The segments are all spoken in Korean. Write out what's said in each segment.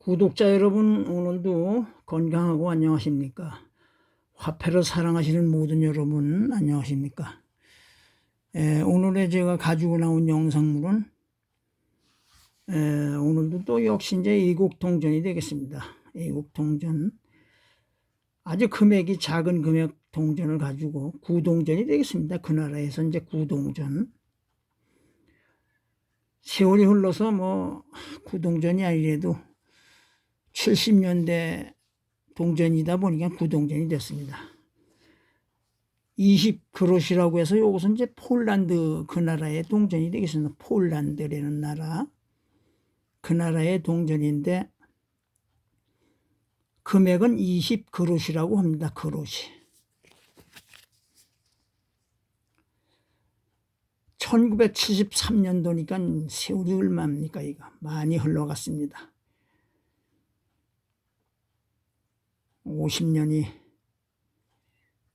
구독자 여러분 오늘도 건강하고 안녕하십니까? 화폐를 사랑하시는 모든 여러분 안녕하십니까? 에, 오늘의 제가 가지고 나온 영상물은 에, 오늘도 또 역시 이제 이국통전이 되겠습니다. 이국통전 아주 금액이 작은 금액 동전을 가지고 구동전이 되겠습니다. 그 나라에서 이제 구동전 세월이 흘러서 뭐 구동전이 아니래도 70년대 동전이다 보니까 구동전이 됐습니다. 20그롯이라고 해서 이것은 이제 폴란드 그 나라의 동전이 되겠습니다. 폴란드라는 나라 그 나라의 동전인데 금액은 20그롯이라고 합니다. 그롯이. 1973년도니까 세월이 얼마입니까 이거 많이 흘러갔습니다. 50년이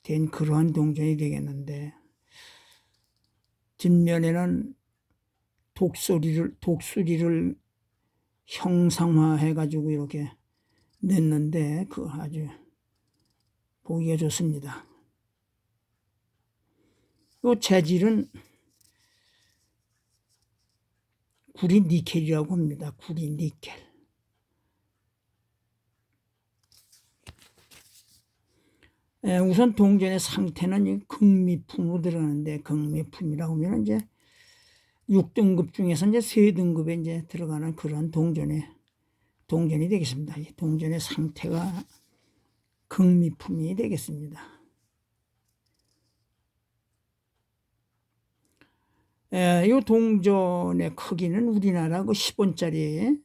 된 그러한 동전이 되겠는데 뒷면에는 독소리를 독수리를 형상화해 가지고 이렇게 냈는데 그 아주 보기가 좋습니다. 이 재질은 구리 니켈이라고 합니다. 구리 니켈. 우선 동전의 상태는 이 극미품으로 들어가는데 극미품이라고 하면 이제 6등급 중에서 이제 3등급에 이제 들어가는 그런 동전의 동전이 되겠습니다. 이 동전의 상태가 극미품이 되겠습니다. 예, 이 동전의 크기는 우리나라 그 10원짜리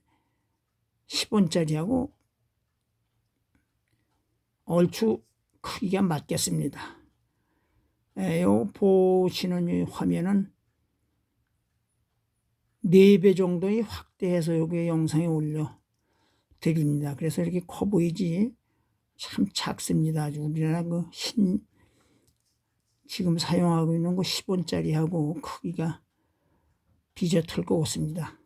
10원짜리하고 얼추 크기가 맞겠습니다. 예, 요 보시는 이 화면은 4배 정도의 확대해서 여기 영상에 올려 드립니다. 그래서 이렇게 커 보이지 참 작습니다. 아주 우리나라 그 신, 지금 사용하고 있는 그 10원짜리하고 크기가 비슷할 것 같습니다.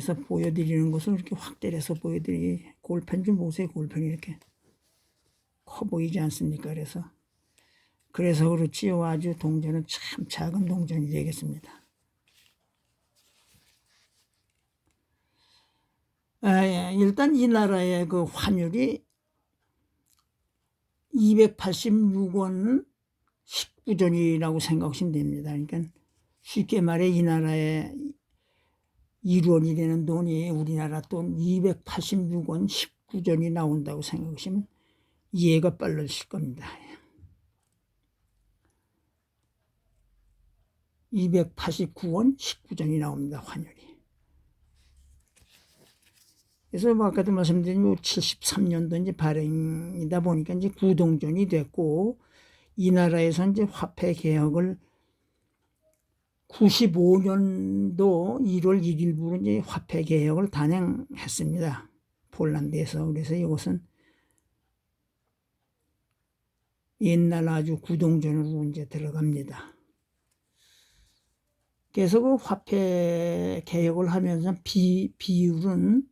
그래서 보여드리는 것을 이렇게 확대를 해서 보여드리 골펜 좀 보세요. 골펜이 이렇게 커 보이지 않습니까? 그래서 그래서 그렇지요. 아주 동전은 참 작은 동전이 되겠습니다. 아, 예. 일단 이 나라의 그 환율이 286원 19전이라고 생각하시면 됩니다. 그러니까 쉽게 말해 이 나라의 1원이 되는 돈이 우리나라 돈 286원 19전이 나온다고 생각하시면 이해가 빨라질 겁니다. 289원 19전이 나옵니다. 환율이. 그래서 뭐 아까도 말씀드린 73년도 이제 발행이다 보니까 이제 구동전이 됐고 이 나라에서 이제 화폐 개혁을 95년도 1월 1일부로 이제 화폐 개혁을 단행했습니다. 폴란드에서 그래서 이것은 옛날 아주 구동전으로 이제 들어갑니다. 그래서 그 화폐 개혁을 하면서 비, 비율은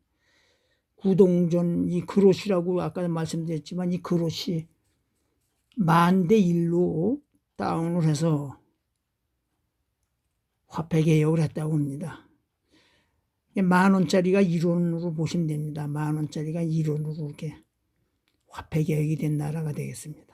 구동전 이 그릇이라고 아까 말씀드렸지만 이 그릇이 만 대 일로 다운을 해서 화폐 개혁을 했다고 합니다. 만 원짜리가 1원으로 보시면 됩니다. 만 원짜리가 1원으로 이렇게 화폐 개혁이 된 나라가 되겠습니다.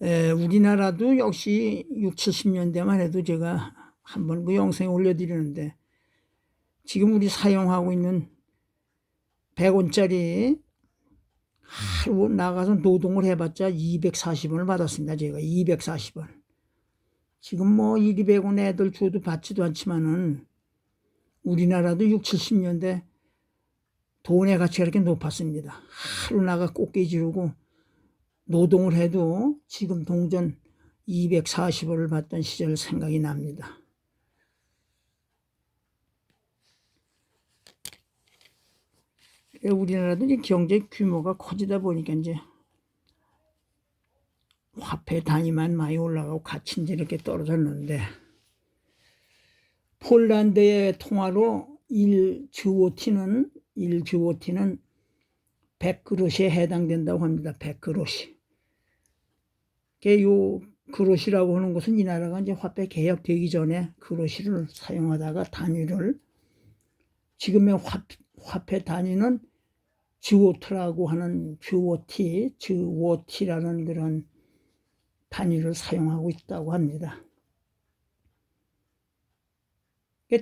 에, 우리나라도 역시 6, 70년대만 해도 제가 한번 그 영상에 올려드리는데 지금 우리 사용하고 있는 100원짜리 하루 나가서 노동을 해봤자 240원을 받았습니다. 제가 240원. 지금 뭐 1, 200원 애들 줘도 받지도 않지만은 우리나라도 6, 70년대 돈의 가치가 이렇게 높았습니다. 하루 나가 꽃게 지르고 노동을 해도 지금 동전 240원을 받던 시절 생각이 납니다. 우리나라도 이제 경제 규모가 커지다 보니까 이제 화폐 단위만 많이 올라가고 같이 이제 이렇게 떨어졌는데 폴란드의 통화로 1주오티는 1주오티는 100그릇에 해당된다고 합니다. 100그릇이. 요 그릇이라고 하는 것은 이 나라가 이제 화폐 개혁되기 전에 그릇을 사용하다가 단위를 지금의 화, 화폐 단위는 주오트라고 하는 주오티, 주오티라는 그런 단위를 사용하고 있다고 합니다.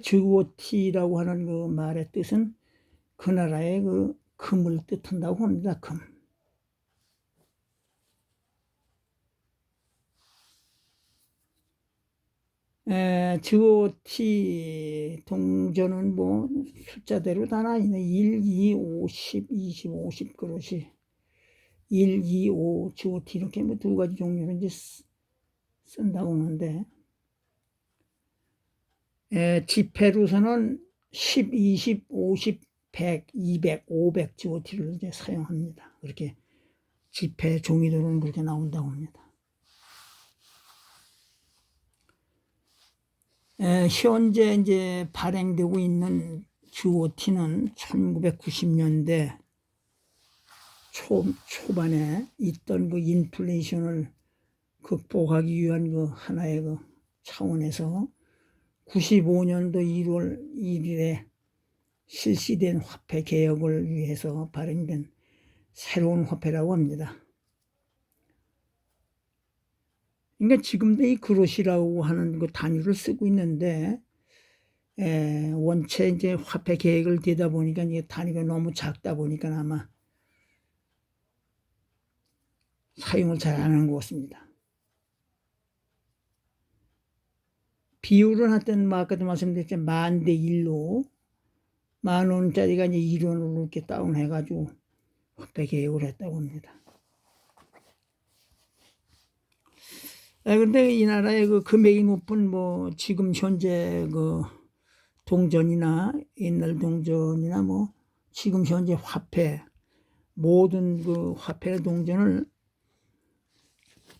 주오티라고 하는 그 말의 뜻은 그 나라의 그 금을 뜻한다고 합니다. 금. 에, GOT 동전은 뭐 숫자대로 다 나뉘네. 1, 2, 5, 10, 20, 50 그릇이 1, 2, 5, GOT 이렇게 뭐 두 가지 종류로 이제 쓰, 쓴다고 하는데 에, 지폐로서는 10, 20, 50, 100, 200, 500 GOT를 이제 사용합니다. 그렇게 지폐 종이들은 그렇게 나온다고 합니다. 현재 이제 발행되고 있는 GOT는 1990년대 초, 초반에 있던 그 인플레이션을 극복하기 위한 그 하나의 그 차원에서 95년도 1월 1일에 실시된 화폐 개혁을 위해서 발행된 새로운 화폐라고 합니다. 그러니까 지금도 이 그릇이라고 하는 그 단위를 쓰고 있는데 에, 원체 이제 화폐 계획을 되다 보니까 이게 단위가 너무 작다 보니까 아마 사용을 잘 안 하는 것 같습니다. 비율은 하여튼 뭐 아까도 말씀드렸지만 만 대 일로 만 원짜리가 이제 1원으로 이렇게 다운해가지고 화폐 계획을 했다고 합니다. 그런데 이 나라의 그 금액이 높은 뭐 지금 현재 그 동전이나 옛날 동전이나 뭐 지금 현재 화폐 모든 그 화폐 동전을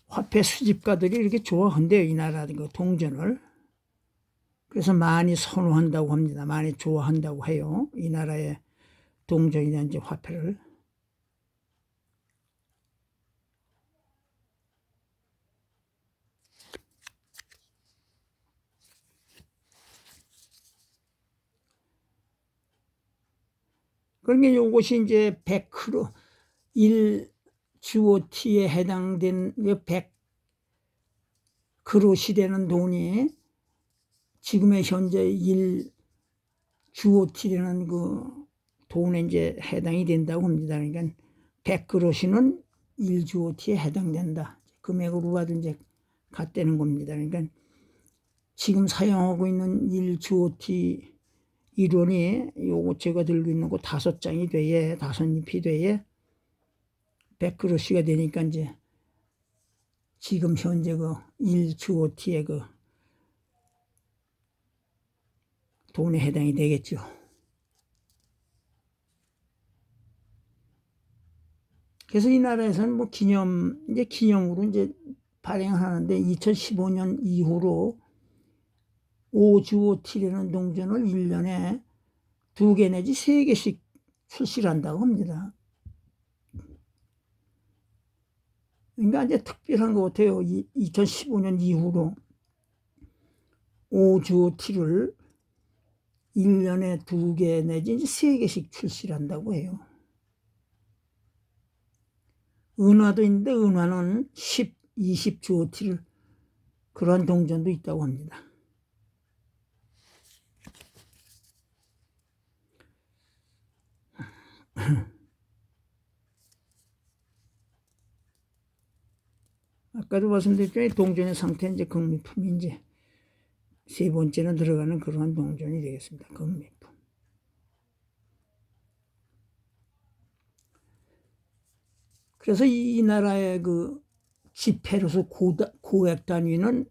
화폐 수집가들이 이렇게 좋아한대요 이 나라 그 동전을. 그래서 많이 선호한다고 합니다. 많이 좋아한다고 해요. 이 나라의 동전이나 이제 화폐를 그러니까 요것이 이제 100크로 1 GOT에 해당된 100 크로시 되는 돈이 지금의 현재 1 GOT라는 그 돈에 이제 해당이 된다고 합니다. 그러니까 100그로시는 1 GOT에 해당된다. 금액으로 봐도 이제 같다는 겁니다. 그러니까 지금 사용하고 있는 1 GOT 이론이 요거 제가 들고 있는 거 다섯 장이 돼야 다섯 잎이 돼야 100그릇이가 되니까 이제 지금 현재 그 1주오티의 그 돈에 해당이 되겠죠. 그래서 이 나라에서는 뭐 기념, 이제 기념으로 이제 발행하는데 2015년 이후로 5주오티라는 동전을 1년에 두 개 내지 세 개씩 출시를 한다고 합니다. 그러니까 이제 특별한 것 같아요. 2015년 이후로 5주오티를 1년에 두 개 내지 세 개씩 출시를 한다고 해요. 은화도 있는데 은화는 10, 20주오티를 그런 동전도 있다고 합니다. 아까도 말씀드렸죠. 동전의 상태 이제 극미품이 이제 세 번째는 들어가는 그러한 동전이 되겠습니다. 극미품. 그래서 이, 나라의 그 지폐로서 고다, 고액 단위는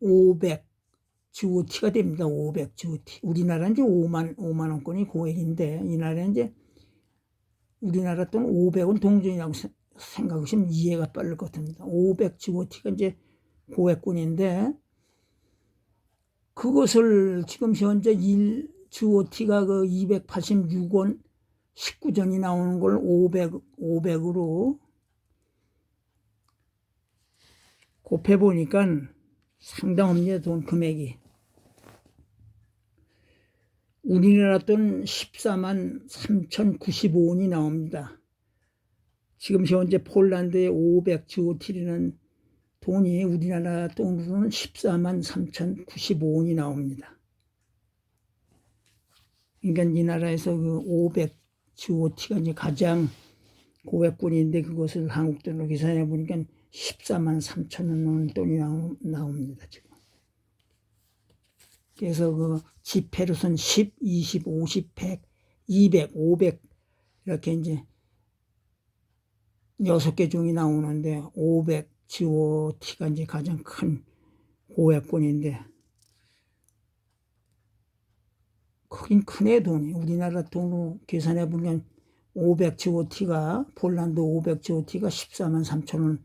500 GOT가 됩니다. 500 GOT. 우리나라는 이제 5만, 5만 원권이 고액인데 이 나라는 이제 우리나라 돈 500원 동전이라고 생각하시면 이해가 빠를 것 같습니다. 500GOT가 이제 고액군인데 그것을 지금 현재 1GOT가 그 286원 19전이 나오는 걸 500, 500으로 곱해보니까 상당합니다. 돈 금액이. 우리나라 돈 14만 3,095원이 나옵니다. 지금 현재 폴란드의 500GOT라는 돈이 우리나라 돈으로는 14만 3,095원이 나옵니다. 그러니까 이 나라에서 그 500GOT가 이제 가장 고액권인데 그것을 한국 돈으로 계산해 보니까 14만 3천 원 돈이 나오, 나옵니다 지금. 그래서 그 지폐로선 10, 20, 50, 100, 200, 500 이렇게 이제 여섯 개 종이 나오는데 500 GOT가 이제 가장 큰 고액권인데 크긴 크네 돈이 우리나라 돈으로 계산해 보면 500 GOT가 폴란드 500 GOT가 14만 3천 원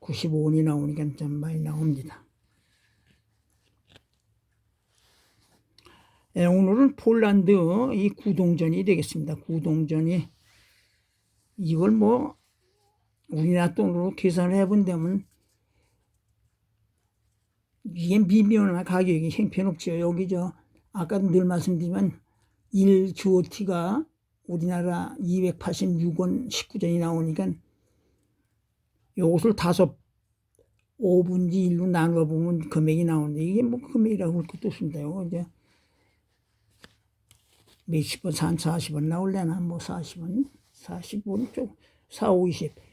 95원이 나오니까 좀 많이 나옵니다. 예, 오늘은 폴란드 이 구동전이 되겠습니다. 구동전이 이걸 뭐 우리나라 돈으로 계산을 해본다면 이게 미묘한 가격이 형편없죠. 여기 저 아까 늘 말씀드리면 1GOT가 우리나라 286원 19전이 나오니까 요것을 다섯 5분지 1로 나누어 보면 금액이 나오는데 이게 뭐 금액이라고 할 것도 없습니다. 이제 몇십 원, 3, 40원 나올려나 뭐 40원, 40원 쪽, 4, 5, 20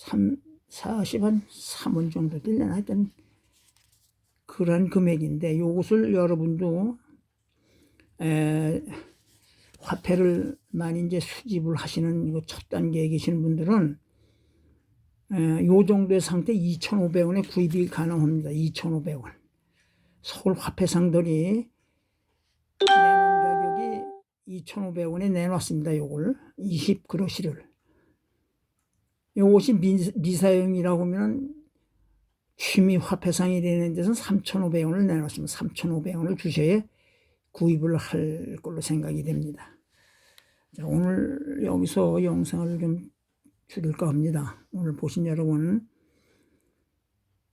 3, 40원, 3원 정도 들려나 하여튼 그런 금액인데 요것을 여러분도 에, 화폐를 많이 이제 수집을 하시는 첫 단계에 계시는 분들은 에, 요 정도의 상태 2,500원에 구입이 가능합니다. 2,500원. 서울 화폐상들이 내놓은 가격이 2,500원에 내놨습니다. 요걸 20그릇이를. 요것이 미, 미사용이라고 하면 취미 화폐상이 되는 데서는 3,500원을 내놨습니다. 3,500원을 주셔야 구입을 할 걸로 생각이 됩니다. 자, 오늘 여기서 영상을 좀 줄일까 합니다. 오늘 보신 여러분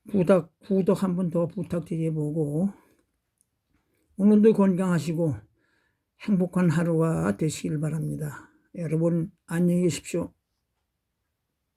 구독, 구독 한 번 더 부탁드려보고 오늘도 건강하시고 행복한 하루가 되시길 바랍니다. 여러분 안녕히 계십시오.